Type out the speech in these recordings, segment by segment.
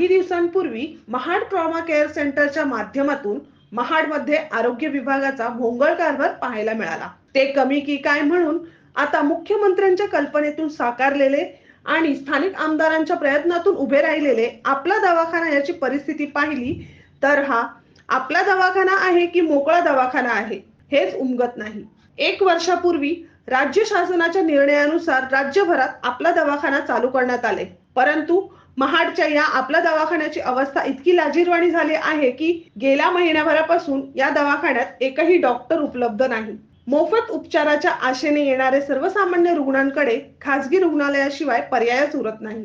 काही दिवसांपूर्वी Mahad trauma care सेंटरच्या माध्यमातून महाडमध्ये आरोग्य विभागाचा भोंगळ कारभार पाहायला मिळाला. ते कमी की काय म्हणून आता मुख्यमंत्र्यांच्या कल्पनेतून साकारलेले आणि स्थानिक आमदारांच्या प्रयत्नातून उभे राहिलेले आपला दवाखाना याची परिस्थिती पाहिली तर हा आपला दवाखाना आहे की मोकळा दवाखाना आहे हेच उमगत नाही. एक वर्षापूर्वी राज्य शासनाच्या निर्णयानुसार राज्यभरात आपला दवाखाना चालू करण्यात आले. परंतु महाडच्या या आपल्या दवाखान्याची अवस्था इतकी लाजीरवाणी झाली आहे की गेल्या महिन्याभरापासून या दवाखान्यात एकही डॉक्टर उपलब्ध नाही. मोफत उपचाराच्या आशेने येणारे सर्वसामान्य रुग्णांकडे खासगी रुग्णालयाशिवाय पर्यायच उरत नाही.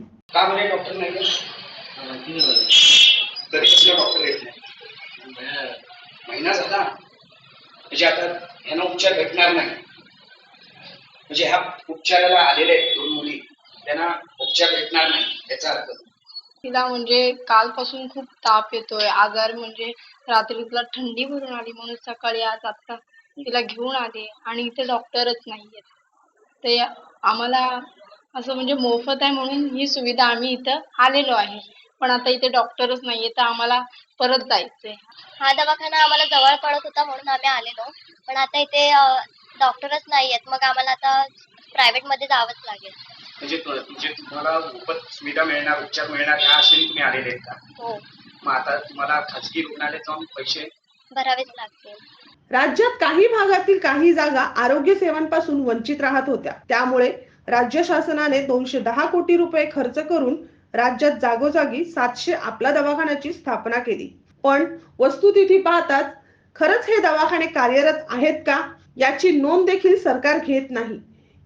महिना झाला. म्हणजे आता यांना उपचार भेटणार नाही. म्हणजे ह्या उपचाराला आलेले दोन मुली. त्यांना उपचार भेटणार नाही याचा अर्थ तिला म्हणजे कालपासून खूप ताप येतोय आजार म्हणजे रात्री तिला थंडी भरून आली म्हणून सकाळी आज आता तिला घेऊन आले आणि इथे डॉक्टरच नाहीयेत ते आम्हाला असं म्हणजे मोफत आहे म्हणून ही सुविधा आम्ही इथं आलेलो आहे. पण आता इथे डॉक्टरच नाहीये तर आम्हाला परत जायचंय. हा दवाखाना आम्हाला जवळ पडत होता म्हणून आम्ही आलेलो. पण आता इथे डॉक्टरच नाही आहेत मग आम्हाला आता प्रायव्हेटमध्ये जावंच लागेल. म्हणजे म्हणजे तुम्हाला मोफत सुविधा मिळणार उपचार मिळणार ह्या आशेने तुम्ही आलेले आहेत का? हो. मग आता तुम्हाला खाजगी रुग्णालयात जाऊन पैसे भरावेच लागतील. राज्यात काही भागातील काही जागा आरोग्य सेवांपासून वंचित राहत होत्या. त्यामुळे राज्य शासनाने दोनशे दहा कोटी रुपये खर्च करून राज्यात जागोजागी सातशे आपला दवाखान्याची स्थापना केली. पण वस्तुस्थिती पाहताच खरंच हे दवाखाने कार्यरत आहेत का याची नोंद देखील सरकार घेत नाही.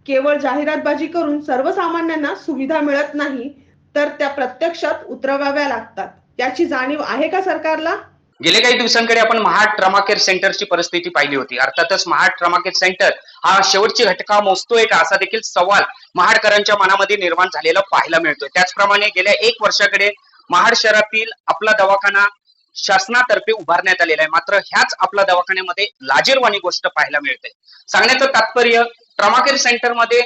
केवळ जाहिरातबाजी करून सर्वसामान्यांना सुविधा मिळत नाही तर त्या प्रत्यक्षात उतरवाव्या लागतात. याची जाणीव आहे का सरकारला? गेले काही दिवसांकडे आपण महाड ट्रमा केअर सेंटरची परिस्थिती पाहिली होती. अर्थातच महाड ट्रमा केअर सेंटर हा शेवटची घटका मोजतोय का असा देखील सवाल महाडकरांच्या मनामध्ये निर्माण झालेला पाहायला मिळतोय. त्याचप्रमाणे गेल्या एक वर्षाकडे महाड शहरातील आपला दवाखाना शासनातर्फे उभारण्यात आलेला आहे. मात्र ह्याच आपल्या दवाखान्यामध्ये लाजीरवाणी गोष्ट पाहायला मिळते. सांगण्याचं तात्पर्य ट्रमा केअर सेंटरमध्ये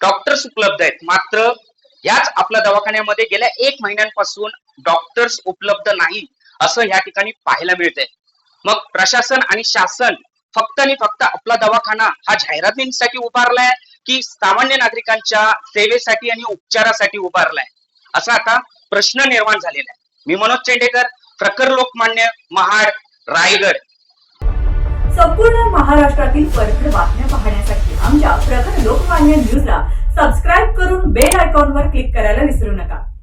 डॉक्टर्स उपलब्ध आहेत. मात्र याच आपल्या दवाखान्यामध्ये गेल्या एक महिन्यांपासून डॉक्टर्स उपलब्ध नाही असं या ठिकाणी पाहायला मिळतंय. मग प्रशासन आणि शासन फक्त आणि फक्त आपला दवाखाना हा जाहिरातींसाठी उभारलाय की सामान्य नागरिकांच्या सेवेसाठी आणि उपचारासाठी उभारलाय? असा आता प्रश्न निर्माण झालेला आहे. मी मनोज चेंडेकर प्रखर लोकमान्य महाड रायगड. संपूर्ण महाराष्ट्रातील परखड बातम्या पाहण्यासाठी लोकमान्य न्यूजला सबस्क्राईब करून बेल आयकॉनवर क्लिक करायला विसरू नका.